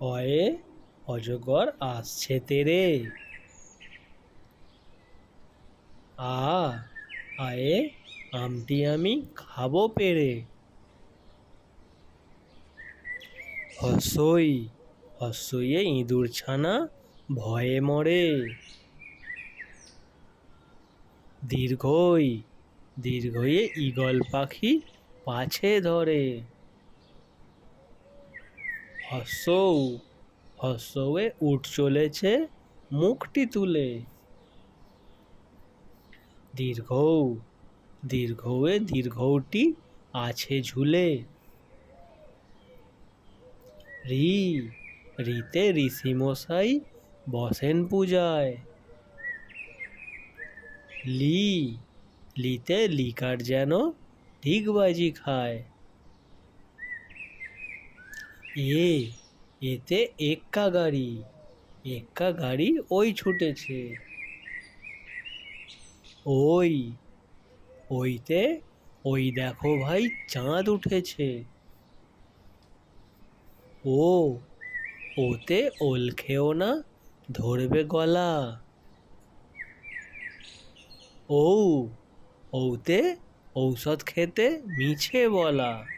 অয়ে অজগর আসছে তেরে। আ, আয়ে আমটি আমি খাব পেরে। হসই, হসইয়ে ইঁদুর ছানা ভয়ে মরে। দীর্ঘই দীর্ঘয়ে ঈগল পাখি পাছে ধরে। হসৌ, হসৌয়ে উঠ চলেছে, মুখটি তুলে। দীর্ঘ দীর্ঘয়ে দীর্ঘটি আছে ঝুলে। রি, রিতে ঋষিমশাই বসেন পূজায়। লি, লিতে লিকার যেন ঠিকবাজি খায়। এ, এতে এক্কা গাড়ি এক্কা গাড়ি ওই ছুটেছে। ওই, ওইতে, ওই দেখো ভাই চাঁদ উঠেছে। ও, ওতে ওল খেও না, ধরবে গলা। ঔ, ঔতে ঔষধ খেতে মিছে বলা।